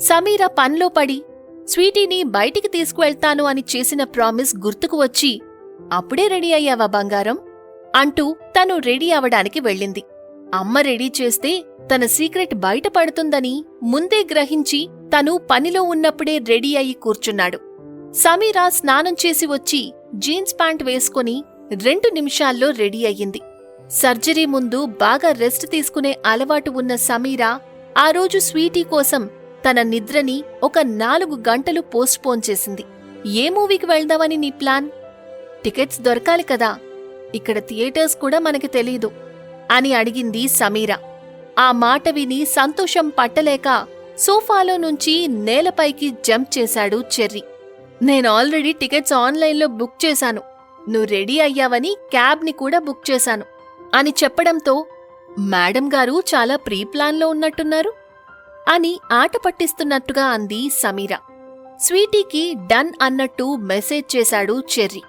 సమీర పనిలో పడి స్వీటీని బయటికి తీసుకువెళ్తాను అని చేసిన ప్రామిస్ గుర్తుకు వచ్చి అప్పుడే రెడీ అయ్యావా బంగారం? అంటూ తను రెడీ అవడానికి వెళ్ళింది. అమ్మ రెడీ చేస్తే తన సీక్రెట్ బయటపడుతుందని ముందే గ్రహించి తను పనిలో ఉన్నప్పుడే రెడీ అయి కూర్చున్నాడు. సమీరా స్నానం చేసి వచ్చి జీన్స్ ప్యాంట్ వేసుకుని రెండు నిమిషాల్లో రెడీ అయ్యింది. సర్జరీ ముందు బాగా రెస్ట్ తీసుకునే అలవాటు ఉన్న సమీరా ఆ రోజు స్వీటీ కోసం తన నిద్రని ఒక నాలుగు గంటలు పోస్ట్పోన్ చేసింది. ఏ మూవీకి వెళ్దామని నీ ప్లాన్? టికెట్స్ దొరకాలి కదా. ఇక్కడ థియేటర్స్ కూడా మనకి తెలీదు అని అడిగింది సమీర. ఆ మాట విని సంతోషం పట్టలేక సోఫాలో నుంచి నేలపైకి జంప్ చేశాడు చెర్రీ. నేను ఆల్రెడీ టికెట్స్ ఆన్లైన్లో బుక్ చేశాను. నువ్వు రెడీ అయ్యావని క్యాబ్ని కూడా బుక్ చేశాను అని చెప్పడంతో మేడం గారు చాలా ప్రీ ప్లాన్లో ఉన్నట్టున్నారు. అని ఆట పట్టిస్తున్నట్టుగా అంది సమీర. స్వీటీకి డన్ అన్నట్టు మెసేజ్ చేశాడు చెర్రీ.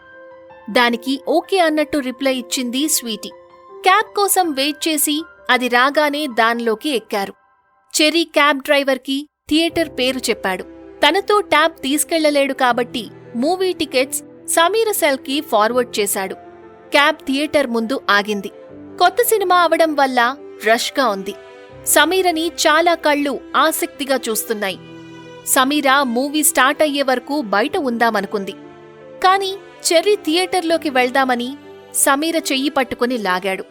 దానికి ఓకే అన్నట్టు రిప్లై ఇచ్చింది స్వీటీ. క్యాబ్ కోసం వెయిట్ చేసి అది రాగానే దానిలోకి ఎక్కారు. చెర్రీ క్యాబ్ డ్రైవర్కి థియేటర్ పేరు చెప్పాడు. తనతో ట్యాబ్ తీసుకెళ్ళలేడు కాబట్టి మూవీ టికెట్స్ సమీర సెల్కి ఫార్వర్డ్ చేశాడు. క్యాబ్ థియేటర్ ముందు ఆగింది. కొత్త సినిమా అవడం వల్ల రష్గా ఉంది. సమీరని చాలా కళ్ళు ఆసక్తిగా చూస్తున్నాయి. సమీర మూవీ స్టార్ట్ అయ్యే వరకు బయట ఉందామనుకుంది. కాని చెర్రీ థియేటర్లోకి వెళ్దామని సమీర చెయ్యి పట్టుకుని లాగాడు.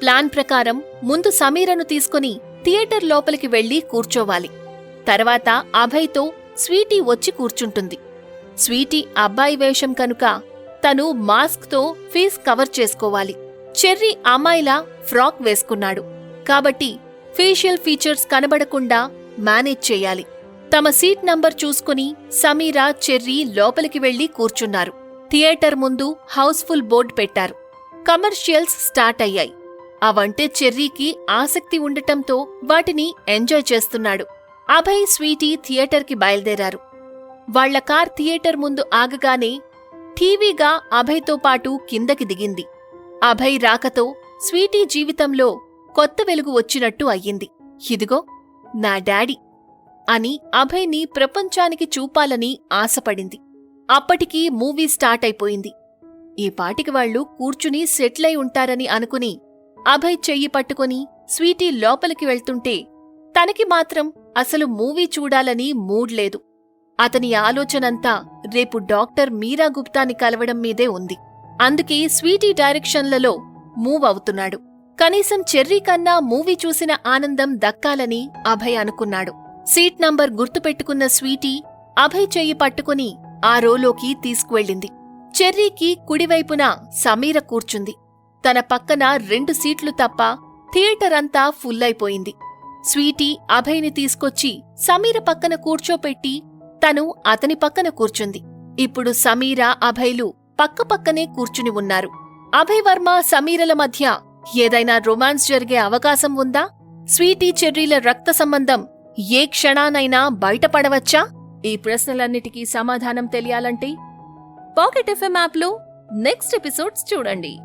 ప్లాన్ ప్రకారం ముందు సమీరను తీసుకుని థియేటర్ లోపలికి వెళ్ళి కూర్చోవాలి. తర్వాత అభయ్తో స్వీటీ వచ్చి కూర్చుంటుంది. స్వీటీ అబ్బాయి వేషం కనుక తను మాస్క్తో ఫీజ్ కవర్ చేసుకోవాలి. చెర్రీ అమ్మాయిలా ఫ్రాక్ వేసుకున్నాడు. కాబట్టి ఫేషియల్ ఫీచర్స్ కనబడకుండా మేనేజ్ చేయాలి. తమ సీట్ నంబర్ చూసుకుని సమీరా చెర్రీ లోపలికి వెళ్ళి కూర్చున్నారు. థియేటర్ ముందు హౌస్ఫుల్ బోర్డ్ పెట్టారు. కమర్షియల్స్ స్టార్ట్ అయ్యాయి. అవంటే చెర్రీకి ఆసక్తి ఉండటంతో వాటిని ఎంజాయ్ చేస్తున్నాడు. అభయ్ స్వీటీ థియేటర్కి బయలుదేరారు. వాళ్ళ కార్ థియేటర్ ముందు ఆగగానే టీవీగా అభయ్తో పాటు కిందకి దిగింది. అభయ్ రాకతో స్వీటీ జీవితంలో కొత్త వెలుగు వచ్చినట్టు అయ్యింది. ఇదిగో నా డాడీ అని అభయ్ని ప్రపంచానికి చూపాలని ఆశపడింది. అప్పటికి మూవీ స్టార్ట్ అయిపోయింది. ఈ పాటికి వాళ్ళు కూర్చుని సెటిల్ అయి ఉంటారని అనుకుని అభయ్ చెయ్యి పట్టుకుని స్వీటీ లోపలికి వెళ్తుంటే తనకి మాత్రం అసలు మూవీ చూడాలని మూడ్ లేదు. అతని ఆలోచనంతా రేపు డాక్టర్ మీరా గుప్తాని కలవడం మీదే ఉంది. అందుకే స్వీటీ డైరెక్షన్లలో మూవ్ అవుతున్నాడు. కనీసం చెర్రీ కన్నా మూవీ చూసిన ఆనందం దక్కాలని అభయ్ అనుకున్నాడు. సీట్ నంబర్ గుర్తుపెట్టుకున్న స్వీటీ అభయ్ చెయ్యి పట్టుకుని ఆ రోలోకి తీసుకువెళ్ళింది. చెర్రీకి కుడివైపున సమీర కూర్చుంది. తన పక్కన రెండు సీట్లు తప్ప థియేటర్ అంతా ఫుల్ అయిపోయింది స్వీటీ అభయ్ని తీసుకొచ్చి సమీర పక్కన కూర్చోపెట్టి తను అతని పక్కన కూర్చుంది. ఇప్పుడు సమీర అభయ్లు పక్కపక్కనే కూర్చుని ఉన్నారు. అభయ్ వర్మ సమీరల మధ్య ఏదైనా రొమాన్స్ జరిగే అవకాశం ఉందా? స్వీటీ చెర్రీల రక్త సంబంధం ఏ క్షణానైనా బయటపడవచ్చా? ఈ ప్రశ్నలన్నిటికీ సమాధానం తెలియాలంటే పాకెట్ ఎఫ్ఎం యాప్లో నెక్స్ట్ ఎపిసోడ్స్ చూడండి.